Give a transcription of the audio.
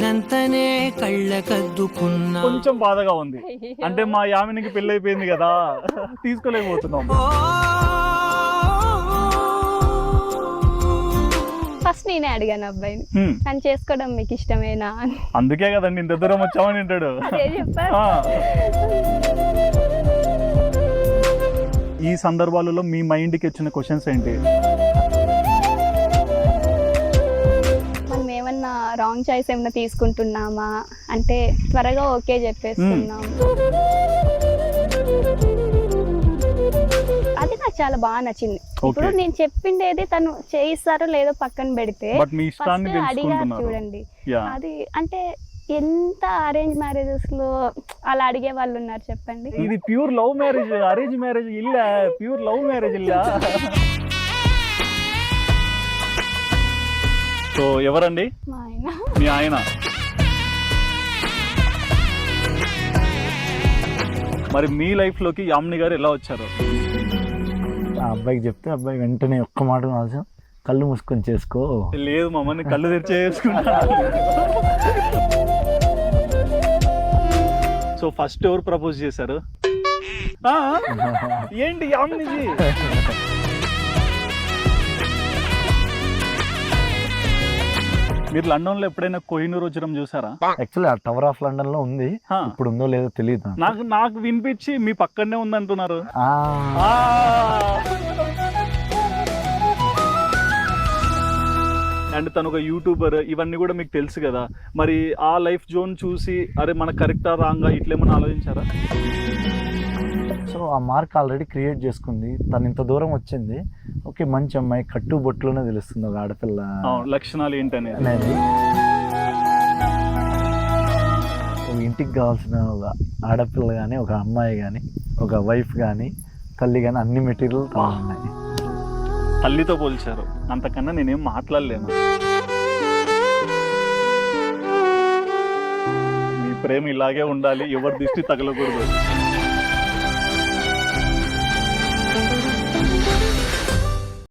నంతనే కళ్ళకద్దుకున్నా. కొంచెం బాధగా ఉంది. అంటే మా యామినికి పెళ్ళి అయిపోయింది కదా. తీసుకోలేకపోతున్నాం. ఫస్ట్ నేనే అడిగాను అబ్బాయిని. అని చేసుకోవడం మీకు ఇష్టమేనా అని. అందుకే కదండి ఇంత దూరం వచ్చామని అంటాడు. అదే చెప్పారు. ఆ. ఈ సందర్భాలలో మీ మైండ్కి వచ్చిన క్వశ్చన్స్ ఏంటి? రాంగ్ చాయిస్ ఏమన్నా తీసుకుంటున్నామా? అంటే త్వరగా ఓకే చెప్పేస్తున్నాం అది నాకు చాలా బాగా నచ్చింది. ఇప్పుడు. నేను చెప్పిండేది తను చేయిస్తారో లేదో పక్కన పెడితే అడిగారు చూడండి. అది అంటే ఎంత అరేంజ్ మ్యారేజెస్లో అలా అడిగే వాళ్ళు ఉన్నారు చెప్పండి? ఇది pure love marriage arrange marriage ఇల్ల? ప్యూర్ లవ్ మ్యారేజ్ ఇల్ల? సో ఎవరండి? మా ఆయన. మీ ఆయన. మరి మీ లైఫ్లోకి యామిని గారు ఎలా వచ్చారు? ఆ అబ్బాయికి చెప్తే అబ్బాయి వెంటనే ఒక్క మాట మాత్రం కళ్ళు మూసుకొని చేసుకో. లేదు మమ్మల్ని కళ్ళు తెరిచేసుకున్నా సో ఫస్ట్ ఎవరు ప్రపోజ్ చేశారు? ఆ? ఏంటి యామినిజీ మీరు లండన్లో ఎప్పుడైనా కోహినూర్ వజ్రం చూసారా? యాక్చువల్లీ ఆ టవర్ ఆఫ్ లండన్లో ఉంది. ఇప్పుడు ఉందో లేదో తెలియదు నాకు. నాకు వినిపించి మీ పక్కనే ఉందంటున్నారు. ఆ, ఆ! అండ్ తను ఒక యూట్యూబర్ ఇవన్నీ కూడా మీకు తెలుసు కదా. మరి ఆ లైఫ్ జోన్ చూసి అరే మన కరెక్టా రాంగా ఇట్లేమని ఆలోచించారా? సో ఆ మార్క్ ఆల్రెడీ క్రియేట్ చేసుకుంది. తను ఇంత దూరం వచ్చింది. ఓకే మంచి అమ్మాయి. కట్టు బొట్టులోనే తెలుస్తుంది ఒక ఆడపిల్ల. లక్షణాలు ఏంటనేది. ఇంటికి కావాల్సిన ఒక ఆడపిల్ల కానీ ఒక అమ్మాయి కానీ ఒక వైఫ్ కానీ తల్లి కానీ అన్ని మెటీరియల్ ఉన్నాయి తల్లితో పోల్చారు. అంతకన్నా నేనేం మాట్లాడలేను. మీ ప్రేమ ఇలాగే ఉండాలి. ఎవరి దృష్టి తగలకూడదు.